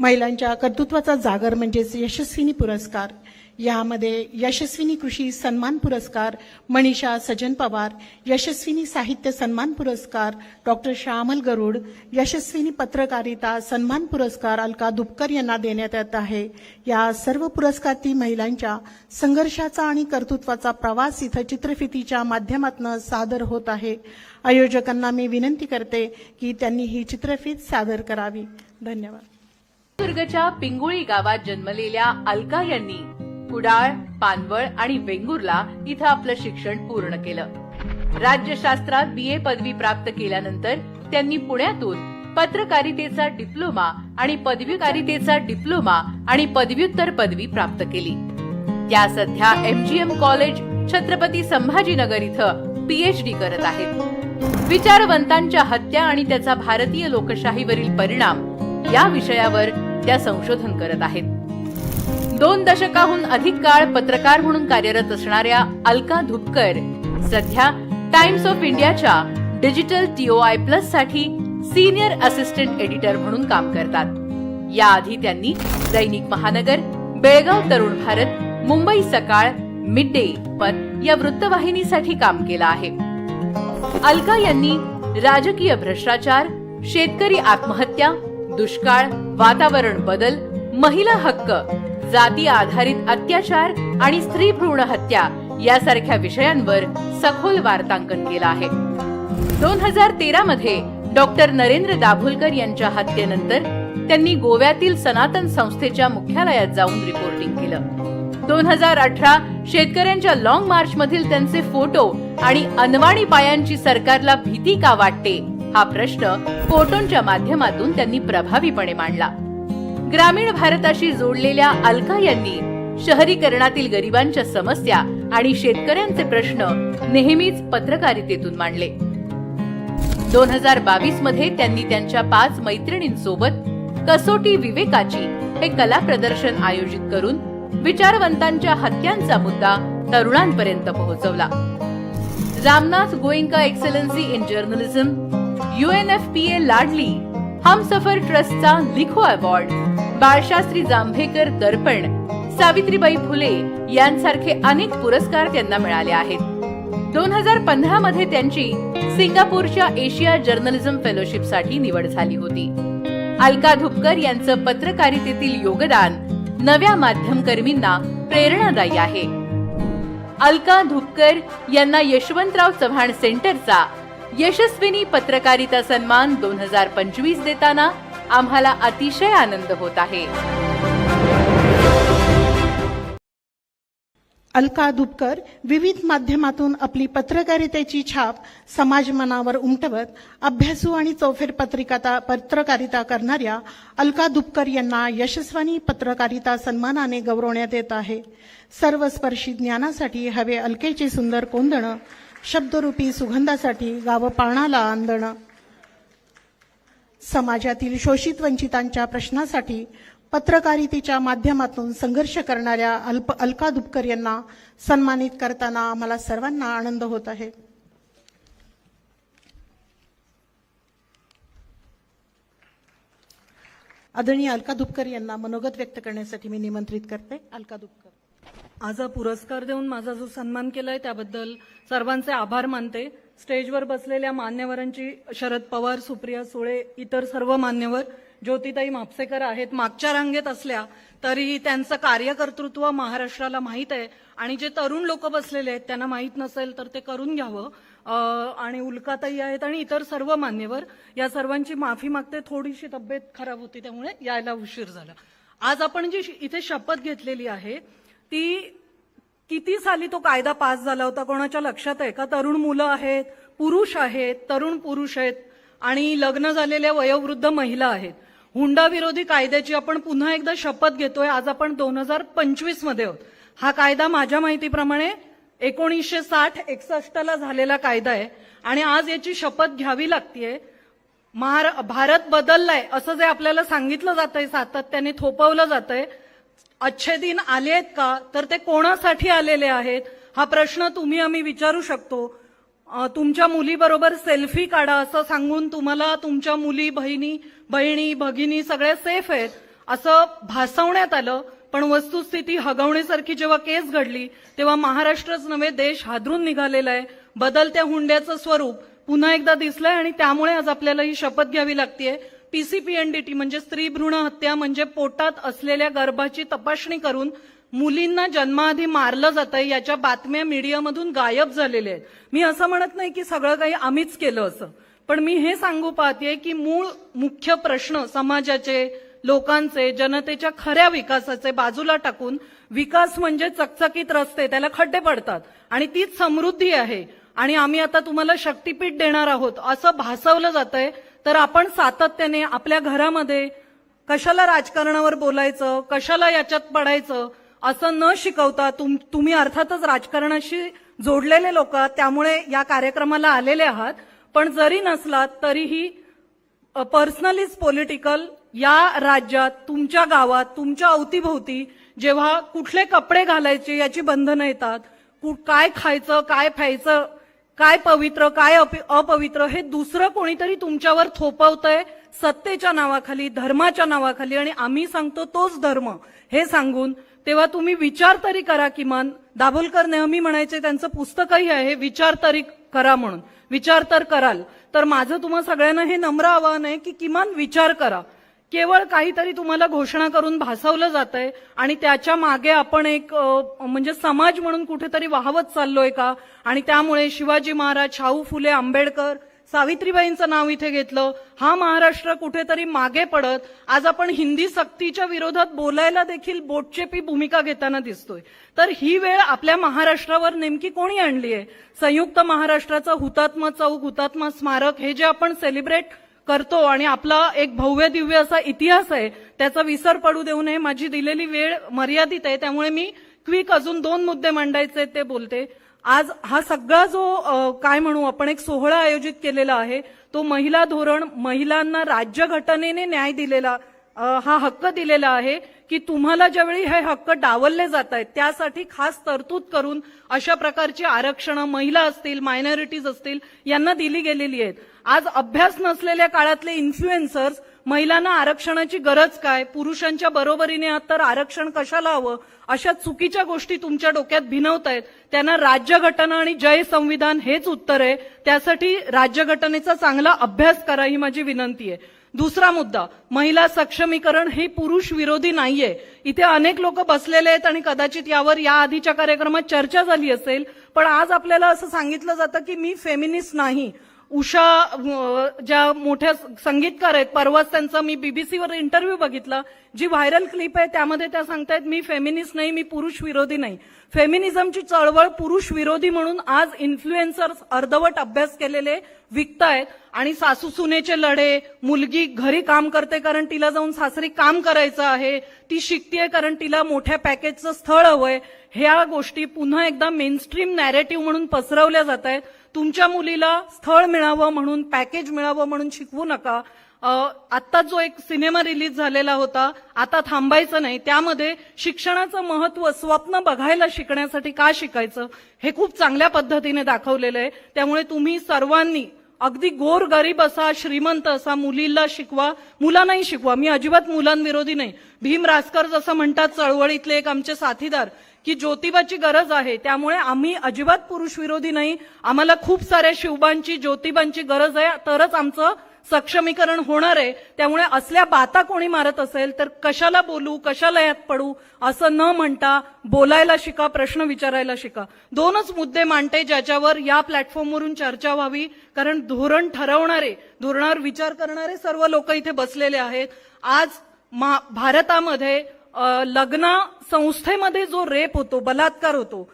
महिलांच्या कर्तृत्वाचा जागर म्हणजेच यशस्विनी पुरस्कार. यामध्ये यशस्विनी कृषी सन्मान पुरस्कार मनीषा सजन पवार यशस्विनी साहित्य सन्मान पुरस्कार डॉक्टर श्यामल गरुड यशस्विनी पत्रकारिता सन्मान पुरस्कार अलका दुपकर यांना देण्यात येत आहे. या सर्व पुरस्कार ती महिलांच्या संघर्षाचा आणि कर्तृत्वाचा प्रवास इथं चित्रफितीच्या माध्यमातून सादर होत आहे. आयोजकांना मी विनंती करते की त्यांनी ही चित्रफित सादर करावी. धन्यवाद. दुर्गच्या पिंगुळी गावात जन्मलेल्या अलका यांनी कुडाळ पानवळ आणि वेंगुर्ला इथं आपलं शिक्षण पूर्ण केलं. राज्यशास्त्रात बी ए पदवी प्राप्त केल्यानंतर त्यांनी पुण्यातून पत्रकारितेचा डिप्लोमा आणि पदवीकारितेचा डिप्लोमा आणि पदव्युत्तर पदवी प्राप्त केली. त्या सध्या एमजीएम कॉलेज छत्रपती संभाजीनगर इथं पीएचडी करत आहेत. विचारवंतांच्या हत्या आणि त्याचा भारतीय लोकशाहीवरील परिणाम या विषयावर त्या संशोधन करत आहेत. दोन दशकाहून अधिक काळ पत्रकार म्हणून कार्यरत असणाऱ्या अलका धुपकर सध्या टाइम्स ऑफ इंडियाच्या डिजिटल टीओआय प्लससाठी सिनियर असिस्टंट एडिटर म्हणून काम करतात. याआधी त्यांनी दैनिक महानगर बेळगाव तरुण भारत मुंबई सकाळ मिड डे पण या वृत्तवाहिनीसाठी काम केलं आहे. अलका यांनी राजकीय भ्रष्टाचार शेतकरी आत्महत्या दुष्काळ वातावरण बदल महिला हक्क जाती आधारित अत्याचार आणि स्त्री भ्रूण हत्या यासारख्या विषयांवर सखोल वार्तांकन केलं आहे. दोन हजार तेरा मध्ये डॉक्टर नरेंद्र दाभोलकर यांच्या हत्येनंतर त्यांनी गोव्यातील सनातन संस्थेच्या मुख्यालयात जाऊन रिपोर्टिंग केलं. दोन हजार अठरा शेतकऱ्यांच्या लाँग मार्च मधील त्यांचे फोटो आणि अनवाणी पायांची सरकारला भीती का वाटते हा प्रश्न फोटोंच्या माध्यमातून त्यांनी प्रभावीपणे मांडला. ग्रामीण भारताशी जोडलेल्या अलका यांनी शहरीकरणातील गरिबांच्या समस्या आणि शेतकऱ्यांचे प्रश्न नेहमीच पत्रकारितेतून मांडले. दोन हजार बावीसमध्ये त्यांनी त्यांच्या पाच मैत्रिणींसोबत कसोटी विवेकाची हे कला प्रदर्शन आयोजित करून विचारवंतांच्या हत्यांचा मुद्दा तरुणांपर्यंत पोहोचवला. Ramnath Goenka excellency in journalism UNFPA Laadli. Humsafar ट्रस्टचा लिखो अवॉर्ड बाळशास्त्री जांभेकर दर्पण. सावित्रीबाई फुले यांसारखे अनेक पुरस्कार त्यांना मिळाले आहेत. दोन हजार पंधरा मध्ये त्यांची सिंगापूरच्या एशिया जर्नलिझम फेलोशिपसाठी निवड झाली होती. अलका धुपकर यांचं पत्रकारितेतील योगदान नव्या माध्यमकर्मींना प्रेरणादायी आहे. अलका धुपकर यांना यशवंतराव चव्हाण सेंटरचा यशस्विनी पत्रकारिता सन्मान दोन हजार पंचवीस देताना आम्हाला अतिशय आनंद होत आहे. अलका दुबकर विविध माध्यमातून आपली पत्रकारितेची छाप समाज मनावर उमटवत अभ्यासू आणि चौफेर पत्रिकाता पत्रकारिता करणाऱ्या अलका दुबकर यांना यशस्वानी पत्रकारिता सन्मानाने गौरवण्यात येत आहे. सर्वस्पर्शी ज्ञानासाठी हवे अलकेचे सुंदर कोंदणं शब्दरूपी सुगंधासाठी गावं पाळणाला आंदणं. समाजातील शोषित वंचितांच्या प्रश्नासाठी पत्रकारितेच्या माध्यमातून संघर्ष करणाऱ्या अल्प अलका दुपकर यांना सन्मानित करताना आम्हाला सर्वांना आनंद होत आहे. आदरणीय अलका दुपकर यांना मनोगत व्यक्त करण्यासाठी मी निमंत्रित करते. अलका दुपकर आज हा पुरस्कार देऊन माझा जो सन्मान केलाय त्याबद्दल सर्वांचे आभार मानते. स्टेजवर बसलेल्या मान्यवरांची शरद पवार सुप्रिया सुळे इतर सर्व मान्यवर ज्योतिताई म्हापसेकर आहेत मागच्या रांगेत असल्या तरीही त्यांचं कार्यकर्तृत्व महाराष्ट्राला माहीत आहे. आणि जे तरुण लोक बसलेले आहेत त्यांना माहीत नसेल तर ते करून घ्यावं. आणि उल्काताई आहेत आणि इतर सर्व मान्यवर या सर्वांची माफी मागते. थोडीशी तब्येत खराब होती त्यामुळे यायला उशीर झाला. आज आपण जी इथे शपथ घेतलेली आहे ती किती साली तो कायदा पास झाला होता? कोणाच्या लक्षात आहे का? तरुण मुलं आहेत पुरुष आहेत तरुण पुरुष आहेत आणि लग्न झालेल्या वयोवृद्ध महिला आहेत. हुंडा विरोधी कायद्याची आपण पुन्हा एकदा शपथ घेतोय. आज आपण दोन हजार पंचवीसमध्ये आहोत. हा कायदा माझ्या माहितीप्रमाणे एकोणीसशे साठ एकसष्टला झालेला कायदा आहे आणि आज याची शपथ घ्यावी लागतीये. महार भारत बदललाय असं जे आपल्याला सांगितलं जातंय सातत्याने थोपवलं जातंय अच्छे दिन आले आहेत का? तर ते कोणासाठी आलेले आहेत? हा प्रश्न तुम्ही आम्ही विचारू शकतो. तुमच्या मुलीबरोबर सेल्फी काढा असं सांगून तुम्हाला तुमच्या मुली बहिणी बहिणी भगिनी सगळ्या सेफ आहेत. असं भासवण्यात आलं पण वस्तुस्थिती हगवण्यासारखी जेव्हा केस घडली तेव्हा महाराष्ट्रच नव्हे देश हादरून निघालेला आहे. बदलत्या हुंड्याचं स्वरूप पुन्हा एकदा दिसलंय आणि त्यामुळे आज आपल्याला ही शपथ घ्यावी लागतीये. पीसीपीएनडीटी म्हणजे स्त्री भ्रूण हत्या म्हणजे पोटात असलेल्या गर्भाची तपासणी करून मुलींना जन्माआधी मारलं जातंय याच्या बातम्या मीडियामधून गायब झालेल्या आहेत. मी असं म्हणत नाही की सगळं काही आम्हीच केलं असं. पण मी हे सांगू पाहते की मूळ मुख्य प्रश्न समाजाचे लोकांचे जनतेच्या खऱ्या विकासाचे बाजूला टाकून विकास म्हणजे चकचकीत रस्ते त्याला खड्डे पडतात. आणि तीच समृद्धी आहे. आणि आम्ही आता तुम्हाला शक्तीपीठ देणार आहोत असं भासवलं जातंय. तर आपण सातत्याने आपल्या घरामध्ये कशाला राजकारणावर बोलायचं कशाला याच्यात पडायचं असं न शिकवता तुम तुम्ही अर्थातच राजकारणाशी जोडलेले लोक त्यामुळे या कार्यक्रमाला आलेले आहात. पण जरी नसलात तरीही पर्सनलीच पॉलिटिकल या राज्यात तुमच्या गावात तुमच्या अवतीभोवती जेव्हा कुठले कपडे घालायचे याची बंधनं येतात कु- काय खायचं काय प्यायचं काय पवित्र काय अपि- अपवित्र हे दुसरं कोणीतरी तुमच्यावर थोपवतंय सत्तेच्या नावाखाली धर्माच्या नावाखाली आणि आम्ही सांगतो तोच धर्म. हे सांगून तेव्हा तुम्ही विचार तरी करा किमान दाभोलकर नेहमी म्हणायचे त्यांचं पुस्तकही आहे विचार तरी करा म्हणून. विचार तर कराल. तर माझं तुम्हा सगळ्यांना हे नम्र आवाहन आहे की किमान विचार करा. केवळ काहीतरी तुम्हाला घोषणा करून भासवलं जात आहे आणि त्याच्यामागे आपण एक म्हणजे समाज म्हणून कुठेतरी वाहवत चाललोय का? आणि त्यामुळे शिवाजी महाराज शाहू फुले आंबेडकर सावित्रीबाईंचं नाव इथे घेतलं. हा महाराष्ट्र कुठेतरी मागे पडत. आज आपण हिंदी सक्तीच्या विरोधात बोलायला देखील बोटचेपी भूमिका घेताना दिसतोय. तर ही वेळ आपल्या महाराष्ट्रावर नेमकी कोणी आणली आहे संयुक्त महाराष्ट्राचा हुतात्मा चौक हुतात्मा स्मारक हे जे आपण सेलिब्रेट करतो आणि आपला एक भव्य दिव्य असा इतिहास आहे त्याचा विसर पडू देऊ नये. माझी दिलेली वेळ मर्यादित आहे त्यामुळे मी क्विक अजून दोन मुद्दे मांडायचे ते बोलते. आज हा सगळा जो काय म्हणू आपण एक सोहळा आयोजित केलेला आहे तो महिला धोरण महिलांना राज्यघटनेने न्याय दिलेला हा हक्क दिलेला आहे. की तुम्हाला ज्यावेळी हे हक्क डावलले जात आहेत त्यासाठी खास तरतूद करून अशा प्रकारची आरक्षणं महिला असतील मायनॉरिटीज असतील यांना दिली गेलेली आहेत. आज अभ्यास नसलेल्या काळातले इन्फ्लुएन्सर्स महिलांना आरक्षणाची गरज काय पुरुषांच्या बरोबरीने आहात तर आरक्षण कशाला हवं अशा चुकीच्या गोष्टी तुमच्या डोक्यात भिनवत आहेत त्यांना राज्यघटना आणि जय संविधान हेच उत्तर आहे त्यासाठी राज्यघटनेचा चांगला अभ्यास करा ही माझी विनंती आहे. दुसरा मुद्दा महिला सक्षमीकरण हे पुरुष विरोधी नाहीये. इथे अनेक लोक बसलेले आहेत आणि कदाचित यावर या आधीच्या कार्यक्रमात चर्चा झाली असेल पण आज आपल्याला असं सांगितलं जातं की मी फेमिनिस्ट नाही. उषा ज्या मोठ्या संगीतकार आहेत परवाच त्यांचा मी बीबीसीवर इंटरव्ह्यू बघितला. जी व्हायरल क्लिप आहे त्यामध्ये त्या सांगतायत मी फेमिनिस्ट नाही मी पुरुष विरोधी नाही. फेमिनिझमची चळवळ पुरुष विरोधी म्हणून आज इन्फ्लुएन्सर्स अर्धवट अभ्यास केलेले विकतायत. आणि सासू सुनेचे लढे मुलगी घरी काम करते कारण तिला जाऊन सासरी काम करायचं आहे. ती शिकतीये कारण तिला मोठ्या पॅकेजचं स्थळ हवंय. ह्या गोष्टी पुन्हा एकदा मेनस्ट्रीम नॅरेटिव्ह म्हणून पसरवल्या जात आहेत तुमच्या मुलीला स्थळ मिळावं म्हणून पॅकेज मिळावं म्हणून शिकवू नका. आत्ता जो एक सिनेमा रिलीज झालेला होता आता थांबायचं नाही. त्यामध्ये शिक्षणाचं महत्त्व स्वप्न बघायला शिकण्यासाठी का शिकायचं हे खूप चांगल्या पद्धतीने दाखवलेलं आहे. त्यामुळे तुम्ही सर्वांनी अगदी गोर गरीब असा श्रीमंत असा मुलीला शिकवा मुलांनाही शिकवा. मी अजिबात मुलांविरोधी नाही. भीम रासकर जसं म्हणतात चळवळीतले एक आमचे साथीदार की ज्योतिबाची गरज आहे त्यामुळे आम्ही अजिबात पुरुष विरोधी नाही. आम्हाला खूप साऱ्या शिवबांची ज्योतिबांची गरज आहे तरच आमचं सक्षमीकरण होणार आहे त्यामुळे असल्या बाता कोणी मारत असेल तर कशाला बोलू कशाला यात पडू असं न म्हणता बोलायला शिका प्रश्न विचारायला शिका. दोनच मुद्दे मांडते ज्याच्यावर या प्लॅटफॉर्मवरून चर्चा व्हावी कारण धोरण ठरवणारे धोरणावर विचार करणारे सर्व लोक इथे बसलेले आहेत. आज भारतामध्ये लग्न संस्थेमध्ये जो रेप होतो बलात्कार होतो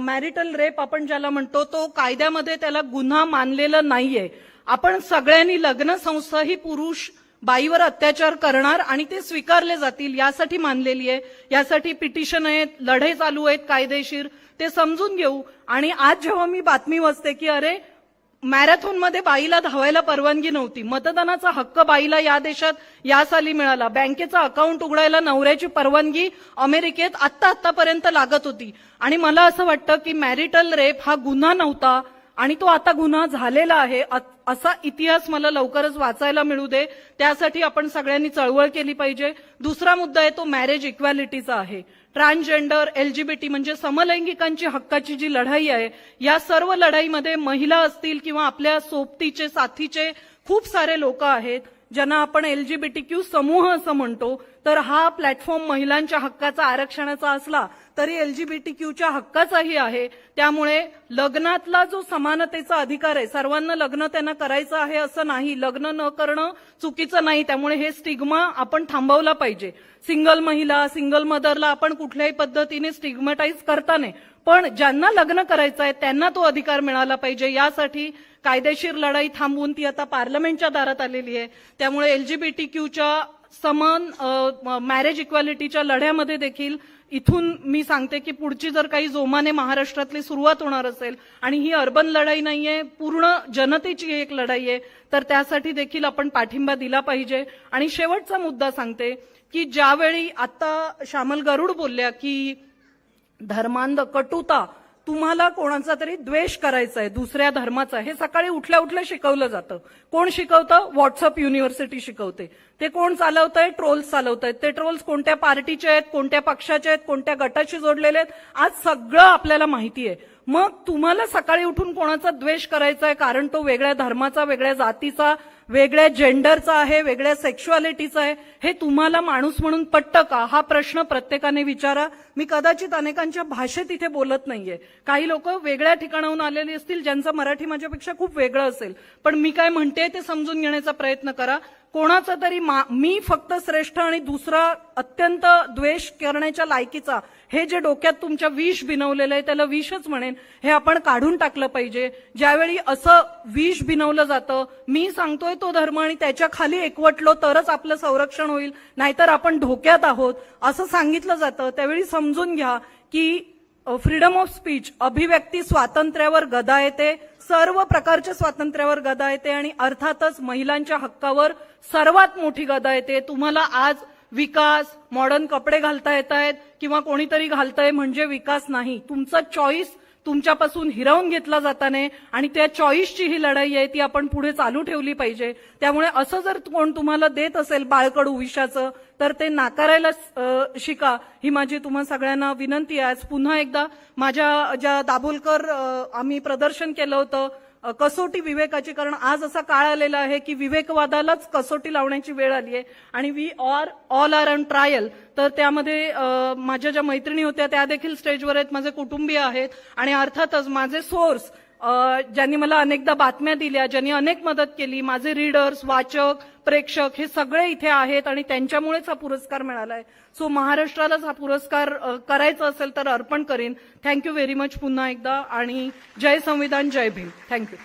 मॅरिटल रेप आपण ज्याला म्हणतो तो कायद्यामध्ये त्याला गुन्हा मानलेला नाहीये. आपण सगळ्यांनी लग्न संस्था ही पुरुष बाईवर अत्याचार करणार आणि ते स्वीकारले जातील यासाठी मानलेली आहे. यासाठी पिटिशन आहेत लढे चालू आहेत कायदेशीर. ते समजून घेऊ. आणि आज जेव्हा मी बातमी वाचते की अरे मॅरेथॉनमध्ये बाईला धावायला परवानगी नव्हती. मतदानाचा हक्क बाईला या देशात या साली मिळाला. बँकेचं अकाउंट उघडायला नवऱ्याची परवानगी अमेरिकेत आत्ता आतापर्यंत लागत होती. आणि मला असं वाटतं की मॅरिटल रेप हा गुन्हा नव्हता आणि तो आता गुन्हा झालेला आहे. असा इतिहास मला लवकरच वाचायला मिळू दे. त्यासाठी आपण सगळ्यांनी चळवळ केली पाहिजे. दुसरा मुद्दा आहे तो मॅरेज इक्वॅलिटीचा आहे. ट्रान्सजेंडर एलजीबीटी म्हणजे समलैंगिकांची हक्काची जी लढाई आहे या सर्व लढाईमध्ये महिला असतील किंवा आपल्या सोबतीचे साथीचे खूप सारे लोक आहेत ज्यांना आपण एलजीबीटी क्यू समूह असं म्हणतो. तर हा प्लॅटफॉर्म महिलांच्या हक्काचा आरक्षणाचा असला तरी एलजीबीटी क्यूच्या हक्काचाही आहे. त्यामुळे लग्नातला जो समानतेचा अधिकार आहे सर्वांना लग्न त्यांना करायचं आहे असं नाही लग्न न करणं चुकीचं नाही त्यामुळे हे स्टिग्मा आपण थांबवला पाहिजे. सिंगल महिला सिंगल मदरला आपण कुठल्याही पद्धतीने स्टिग्मटाईज करता नाही. पण ज्यांना लग्न करायचं आहे त्यांना तो अधिकार मिळाला पाहिजे. यासाठी कायदेशीर लढाई थांबवून ती आता पार्लमेंटच्या दारात आलेली आहे. त्यामुळे एलजीबीटी क्यूच्या समान मॅरेज इक्वॅलिटीच्या लढ्यामध्ये देखील इथून मी सांगते की पुढची जर काही जोमाने महाराष्ट्रातली सुरुवात होणार असेल आणि ही अर्बन लढाई नाहीये पूर्ण जनतेची एक लढाई आहे तर त्यासाठी देखील आपण पाठिंबा दिला पाहिजे. आणि शेवटचा मुद्दा सांगते की ज्यावेळी आता श्यामल गरुड बोलल्या की धर्मांध कटुता तुम्हाला कोणाचा तरी द्वेष करायचा आहे दुसऱ्या धर्माचा. हे सकाळी उठल्या उठल्या शिकवलं जातं. कोण शिकवतं? व्हॉट्सअप युनिव्हर्सिटी शिकवते. ते कोण चालवत आहे ट्रोल्स चालवत आहेत ते ट्रोल्स कोणत्या पार्टीचे आहेत कोणत्या पक्षाचे आहेत कोणत्या गटाशी जोडलेले आहेत? आज सगळं आपल्याला माहिती आहे. मग तुम्हाला सकाळी उठून कोणाचा द्वेष करायचा आहे कारण तो वेगळ्या धर्माचा वेगळ्या जातीचा वेगळ्या जेंडरचा आहे वेगळ्या सेक्शुअलिटीचा आहे हे तुम्हाला माणूस म्हणून पटतं का? हा प्रश्न प्रत्येकाने विचारा. मी कदाचित अनेकांच्या भाषेत इथे बोलत नाहीये. काही लोक वेगळ्या ठिकाणाहून आलेली असतील ज्यांचं मराठी माझ्यापेक्षा खूप वेगळं असेल. पण मी काय म्हणते ते समजून घेण्याचा प्रयत्न करा. कोणाचा तरी मा- मी फक्त श्रेष्ठ आणि दुसरा अत्यंत द्वेष करण्याच्या लायकीचा हे जे डोक्यात तुमच्या विष बिनवलेलं आहे त्याला विषच म्हणेन हे आपण काढून टाकलं पाहिजे. ज्यावेळी असं विष बिनवलं जातं मी सांगतोय तो धर्म आणि त्याच्याखाली एकवटलो तरच आपलं संरक्षण होईल नाहीतर आपण धोक्यात आहोत. असं सांगितलं जातं त्यावेळी समजून घ्या की फ्रीडम ऑफ स्पीच अभिव्यक्ती स्वातंत्र्यावर गदा येते. सर्व प्रकारच्या स्वातंत्र्यावर गदा येते आणि अर्थातच महिलांच्या हक्कावर सर्वात मोठी गदा येते. तुम्हाला आज विकास मॉडर्न कपडे घालता येत आहेत किंवा कोणीतरी घालतंय म्हणजे विकास नाही. तुमचा चॉईस तुमच्यापासून हिरावून घेतला जाताने आणि त्या चॉईसची ही लढाई आहे ती आपण पुढे चालू ठेवली पाहिजे. त्यामुळे असं जर कोण तुम्हाला देत असेल बाळकडू विषाचं तर ते नाकारायला शिका. ही माझी तुम्हा सगळ्यांना विनंती आहे. आज पुन्हा एकदा माझ्या ज्या दाभोलकर आम्ही प्रदर्शन केलं होतं कसोटी विवेकाची कारण आज असा काळ आलेला आहे की विवेकवादालाच कसोटी लावण्याची वेळ आली आहे. आणि we or all R and trial तर त्यामध्ये माझ्या ज्या मैत्रिणी होत्या त्या देखील स्टेजवर आहेत. माझे कुटुंबीय आहेत. आणि अर्थातच माझे सोर्स ज्यांनी मला अनेकदा बातम्या दिल्या ज्यांनी अनेक मदत केली माझे रीडर्स वाचक प्रेक्षक हे सगळे इथे आहेत आणि त्यांच्यामुळेच हा पुरस्कार मिळालाय. सो महाराष्ट्रालाच हा पुरस्कार करायचा असेल तर अर्पण करीन. थँक्यू व्हेरी मच पुन्हा एकदा आणि जय संविधान जय भीम. थँक्यू